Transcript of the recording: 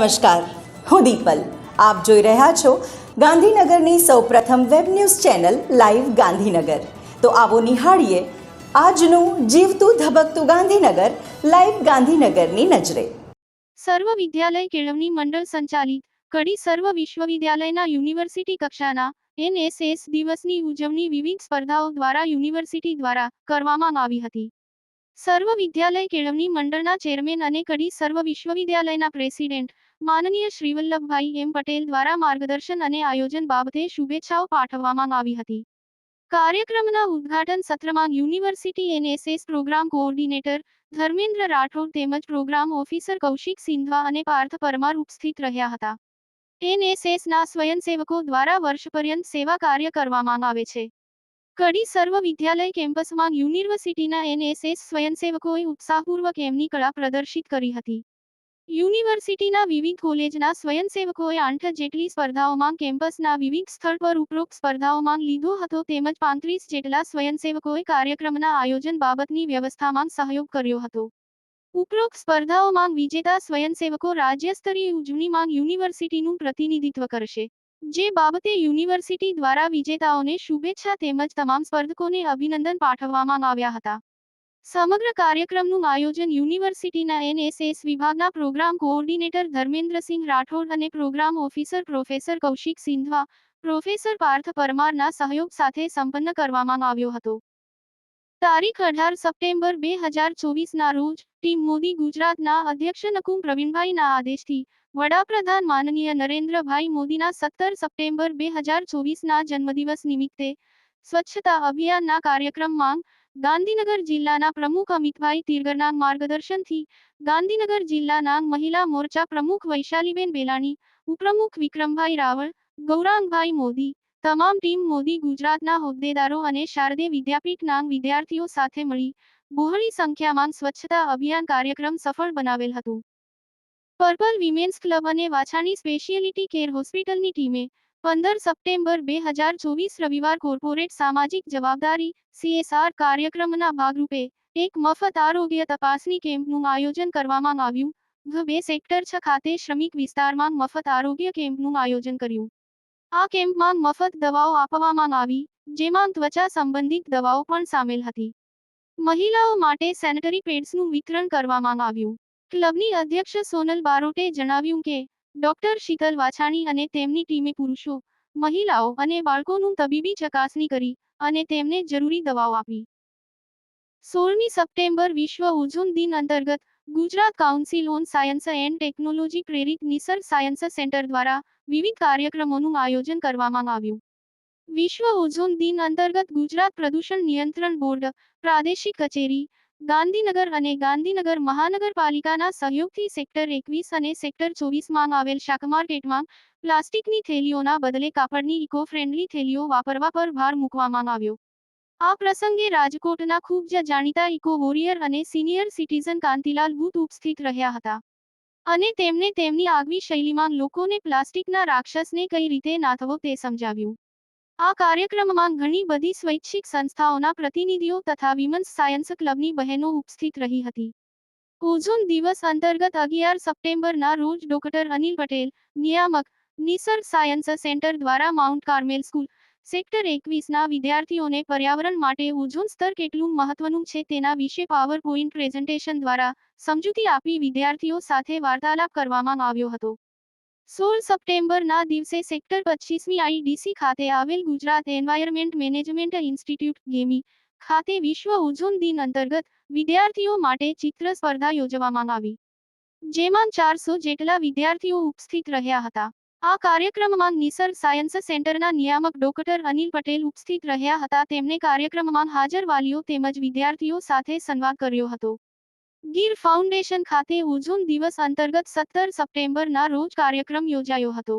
નમસ્કાર, હું દીપલ. આપ જોઈ રહ્યા છો ગાંધીનગરની સૌપ્રથમ web news channel live Gandhinagar. તો આવો નિહાળીએ આજનું જીવતું ધબકતું ગાંધીનગર, લાઈવ ગાંધીનગરની નજરે. સર્વ વિદ્યાલય કેળવણી મંડળ સંચાલિત કડી સર્વ વિશ્વવિદ્યાલયના યુનિવર્સિટી કક્ષાના એનએસએસ દિવસની ઉજવણી વિવિધ સ્પર્ધાઓ દ્વારા યુનિવર્સિટી દ્વારા કરવામાં આવી હતી. સર્વ વિદ્યાલય કેળવણી મંડળના ચેરમેન અને કડી સર્વ વિશ્વવિદ્યાલયના પ્રેસિડેન્ટ માનનીય શ્રી વલ્લભભાઈ એમ પટેલ દ્વારા માર્ગદર્શન અને આયોજન બાબતે શુભેચ્છાઓ પાઠવવામાં આવી હતી. કાર્યક્રમના ઉદ્ઘાટન સત્રમાં university NSS programme coordinator Dharmendra Rathod તેમજ પ્રોગ્રામ ઓફિસર કૌશિક સિંધવા અને પાર્થ પરમાર ઉપસ્થિત રહ્યા હતા. એનએસએસના સ્વયંસેવકો દ્વારા વર્ષ પર્યંત સેવા કાર્ય કરવામાં આવે છે. કડી સર્વ વિદ્યાલય કેમ્પસમાં યુનિવર્સિટીના એનએસએસ સ્વયંસેવકોએ ઉત્સાહપૂર્વક એમની કળા પ્રદર્શિત કરી હતી. યુનિવર્સિટીના વિવિધ કોલેજના સ્વયંસેવકોએ આઠ જેટલી સ્પર્ધાઓમાં કેમ્પસના વિવિધ સ્થળ પર ઉપરોક્ત સ્પર્ધાઓમાં લીધો હતો તેમજ પાંત્રીસ જેટલા સ્વયંસેવકોએ કાર્યક્રમના આયોજન બાબતની વ્યવસ્થામાં સહયોગ કર્યો હતો. ઉપરોક્ત સ્પર્ધાઓમાં વિજેતા સ્વયંસેવકો રાજ્યસ્તરીય ઉજવણીમાં યુનિવર્સિટીનું પ્રતિનિધિત્વ કરશે. જે બાબતે યુનિવર્સિટી દ્વારા વિજેતાઓને શુભેચ્છા તેમજ તમામ સ્પર્ધકોને અભિનંદન પાઠવવામાં આવ્યા હતા. સમગ્ર કાર્યક્રમનું આયોજન યુનિવર્સિટીના એનએસએસ વિભાગના પ્રોગ્રામ કોઓર્ડિનેટર ધર્મેન્દ્રસિંહ રાઠોડ અને programme officer professor Kaushik Sindhwa, professor Parth પરમારના સહયોગ સાથે સંપન્ન કરવામાં આવ્યો હતો. તારીખ અઢાર સપ્ટેમ્બર બે હજાર ચોવીસના રોજ ટીમ મોદી ગુજરાતના અધ્યક્ષ નકુમ પ્રવીણભાઈના આદેશથી વડાપ્રધાન માનનીય નરેન્દ્રભાઈ મોદીના સત્તર સપ્ટેમ્બર બે હજાર ચોવીસના જન્મદિવસ નિમિત્તે સ્વચ્છતા અભિયાનના કાર્યક્રમમાં ગાંધીનગર જિલ્લાના પ્રમુખ અમિતભાઈ તીરગરના માર્ગદર્શનથી ગાંધીનગર જિલ્લાના મહિલા મોરચા પ્રમુખ વૈશાલીબેન બેલાણી, ઉપપ્રમુખ વિક્રમભાઈ રાવળ, ગૌરાંગભાઈ મોદી તમામ ટીમ મોદી, ગુજરાતના હોદ્દેદારો અને શારદે વિદ્યાપીઠના વિદ્યાર્થીઓ સાથે મળી બહોળી સંખ્યામાં સ્વચ્છતા અભિયાન કાર્યક્રમ સફળ બનાવેલ હતું. પર્પલ વિમેન્સ ક્લબ અને વાછાણી સ્પેશિયાલિટી કેર હોસ્પિટલની ટીમે પંદર સપ્ટેમ્બર બે હજાર ચોવીસ રવિવાર કોર્પોરેટ સામાજિક જવાબદારી, સીએસઆર કાર્યક્રમના ભાગરૂપે એક મફત આરોગ્ય તપાસની કેમ્પનું આયોજન કરવામાં આવ્યું. બે સેક્ટર છ ખાતે શ્રમિક વિસ્તારમાં મફત આરોગ્ય કેમ્પનું આયોજન કર્યું. આ કેમ્પમાં મફત દવાઓ આપવામાં આવી, જેમાં ત્વચા સંબંધિત દવાઓ પણ સામેલ હતી. મહિલાઓ માટે સેનેટરી પેડ્સનું વિતરણ કરવામાં આવ્યું. ક્લબની અધ્યક્ષ સોનલ બારોટે જણાવ્યું કે, ડોક્ટર શીતલ વાછાણી અને તેમની ટીમે પુરુષો, મહિલાઓ અને બાળકોનું તબીબી ચકાસણી કરી અને તેમને જરૂરી દવાઓ આપી. સોળમી સપ્ટેમ્બર વિશ્વ ઓઝોન દિન અંતર્ગત Gujarat council on science and technology પ્રેરિત નિસર્ગ સાયન્સ સેન્ટર દ્વારા વિવિધ કાર્યક્રમોનું આયોજન કરવામાં આવ્યું. વિશ્વ ઓઝોન દિન અંતર્ગત ગુજરાત પ્રદૂષણ નિયંત્રણ બોર્ડ, પ્રાદેશિક કચેરી, ગાંધીનગર અને ગાંધીનગર મહાનગરપાલિકાના સહયોગથી સેક્ટર એકવીસ અને સેક્ટર ચોવીસમાં આવેલ શાક માર્કેટમાં પ્લાસ્ટિકની થેલીઓના બદલે કાપડની ઇકો ફ્રેન્ડલી થેલીઓ વાપરવા પર ભાર મૂકવામાં આવ્યો. આ પ્રસંગે રાજકોટના ખૂબ જ જાણીતા ઇકો વોરિયર અને સિનિયર સિટીઝન કાંતિલાલ બુટ ઉપસ્થિત રહ્યા હતા. અને તેમને તેમની આગવી શૈલીમાં લોકોને પ્લાસ્ટિકના રાક્ષસને કઈ રીતે નાથવો તે સમજાવ્યું. આ કાર્યક્રમમાં ઘણી બધી સ્વૈચ્છિક સંસ્થાઓના પ્રતિનિધિઓ તથા વિમન્સ સાયન્સ ક્લબની બહેનો ઉપસ્થિત રહી હતી. ઓઝોન દિવસ અંતર્ગત અગિયાર સપ્ટેમ્બરના રોજ ડોક્ટર અનિલ પટેલ, નિયામક, નિસર્ગ સાયન્સ સેન્ટર દ્વારા માઉન્ટ કાર્મેલ સ્કૂલ સેક્ટર એકવીસના વિદ્યાર્થીઓને પર્યાવરણ માટે ઓઝોન સ્તર કેટલું મહત્વનું છે તેના વિશે પાવર પોઈન્ટ પ્રેઝન્ટેશન દ્વારા સમજૂતી આપી વિદ્યાર્થીઓ સાથે વાર્તાલાપ કરવામાં આવ્યો હતો. સોળ સપ્ટેમ્બરના દિવસે સેક્ટર પચીસમી આઈડીસી ખાતે આવેલ Gujarat environment management institute GEMI ખાતે વિશ્વ ઓઝોન દિન અંતર્ગત વિદ્યાર્થીઓ માટે ચિત્ર સ્પર્ધા યોજવામાં આવી, જેમાં ચારસો જેટલા વિદ્યાર્થીઓ ઉપસ્થિત રહ્યા હતા. આ કાર્યક્રમમાં નિસર્ગ સાયન્સ સેન્ટરના નિયામક ડોક્ટર અનિલ પટેલ ઉપસ્થિત રહ્યા હતા. તેમણે કાર્યક્રમમાં હાજર વાલીઓ તેમજ વિદ્યાર્થીઓ સાથે સંવાદ કર્યો હતો. ગીર ફાઉન્ડેશન ખાતે ઓઝોન દિવસ અંતર્ગત સત્તર સપ્ટેમ્બરના રોજ કાર્યક્રમ યોજાયો હતો.